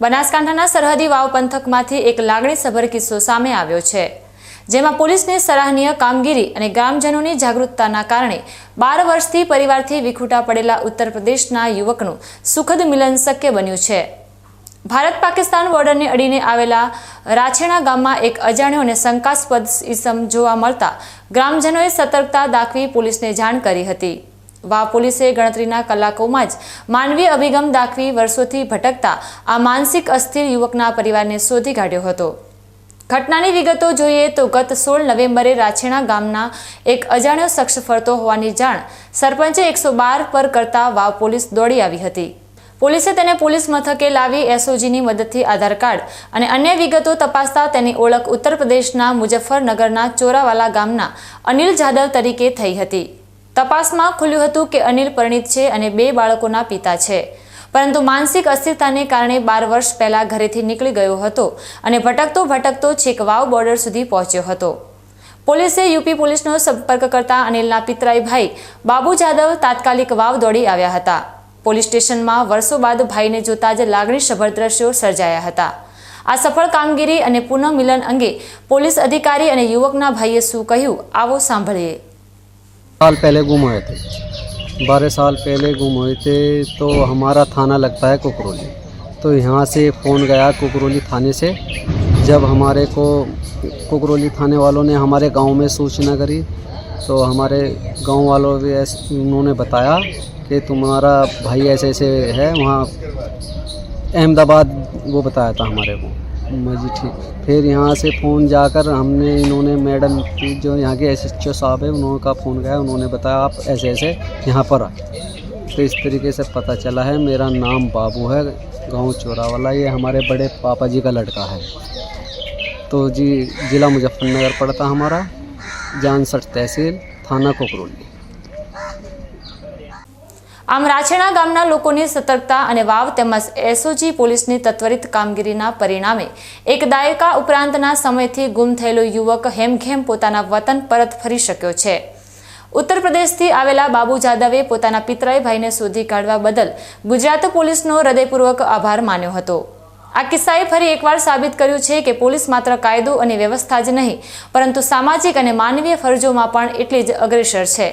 બનાસકાંઠાના સરહદી વાવ પંથકમાંથી એક લાગણીસભર કિસ્સો સામે આવ્યો છે. જેમાં પોલીસની સરાહનીય કામગીરી અને ગ્રામજનોની જાગૃતતાના કારણે બાર વર્ષથી પરિવારથી વિખૂટા પડેલા ઉત્તર પ્રદેશના યુવકનું સુખદ મિલન શક્ય બન્યું છે. ભારત પાકિસ્તાન બોર્ડરને અડીને આવેલા રાછેણા ગામમાં એક અજાણ્યો અને શંકાસ્પદ ઇસમ જોવા મળતા ગ્રામજનોએ સતર્કતા દાખવી પોલીસને જાણ કરી હતી. વાવ પોલીસે ગણતરીના કલાકોમાં જ માનવીય અભિગમ દાખવી વર્ષોથી ભટકતા આ માનસિક અસ્થિર યુવકના પરિવારને શોધી કાઢ્યો હતો. ઘટનાની વિગતો જોઈએ તો ગત સોળ નવેમ્બરે રાછેણા ગામના એક અજાણ્યો શખ્સ ફરતો હોવાની જાણ સરપંચે એકસો બાર પર કરતા વાવ પોલીસ દોડી આવી હતી. પોલીસે તેને પોલીસ મથકે લાવી એસઓજીની મદદથી આધાર કાર્ડ અને અન્ય વિગતો તપાસતા તેની ઓળખ ઉત્તર પ્રદેશના મુજફ્ફરનગરના ચોરાવાલા ગામના અનિલ જાદવ તરીકે થઈ હતી. તપાસમાં ખુલ્યું હતું કે અનિલ પરણિત છે અને બે બાળકોના પિતા છે. પરંતુ માનસિક અસ્થિરતાને કારણે બાર વર્ષ પહેલા ઘરેથી નીકળી ગયો હતો અને ભટકતો ભટકતો છેક વાવ બોર્ડર સુધી પહોંચ્યો હતો. પોલીસે યુપી પોલીસનો સંપર્ક કરતા અનિલના પિતરાઈ ભાઈ બાબુ જાદવ તાત્કાલિક વાવ દોડી આવ્યા હતા. પોલીસ સ્ટેશનમાં વર્ષો બાદ ભાઈને જોતા જ લાગણીસભર દ્રશ્યો સર્જાયા હતા. આ સફળ કામગીરી અને પુનઃમિલન અંગે પોલીસ અધિકારી અને યુવકના ભાઈએ શું કહ્યું, આવો સાંભળીએ. साल पहले गुम हुए थे। बारह साल पहले गुम हुए थे तो हमारा थाना लगता है कुकरोली। तो यहाँ से फ़ोन गया कुकरोली थाने से। जब हमारे को कुकरोली थाने वालों ने हमारे गाँव में सूचना करी तो हमारे गाँव वालों भी ऐसे, उन्होंने बताया कि तुम्हारा भाई ऐसे ऐसे है, वहाँ अहमदाबाद वो बताया था हमारे को। मैं जी, ठीक। फिर यहाँ से फ़ोन जाकर हमने, इन्होंने मैडम जो यहाँ के एस एच ओ साहब है उन्होंने का फ़ोन गया, उन्होंने बताया, आप ऐसे ऐसे यहाँ पर आए। तो इस तरीके से पता चला है, मेरा नाम बाबू है, गाँव चोरावाला, ये हमारे बड़े पापा जी का लड़का है। तो जी, ज़िला मुजफ्फरनगर पड़ता हमारा जानसठ तहसील, थाना कोकरोली। આમ રાછેણા ગામના લોકોની સતર્કતા અને વાવ તેમજ એસઓજી પોલીસની તત્વરિત કામગીરીના પરિણામે એક દાયકા ઉપરાંતના સમયથી ગુમ થયેલો યુવક હેમઘેમ પોતાના વતન પરત ફરી શક્યો છે. ઉત્તર પ્રદેશથી આવેલા બાબુ જાદવે પોતાના પિતરાઈ ભાઈને શોધી કાઢવા બદલ ગુજરાત પોલીસનો હૃદયપૂર્વક આભાર માન્યો હતો. આ કિસ્સાએ ફરી એકવાર સાબિત કર્યું છે કે પોલીસ માત્ર કાયદો અને વ્યવસ્થા જ નહીં, પરંતુ સામાજિક અને માનવીય ફરજોમાં પણ એટલી જ અગ્રેસર છે.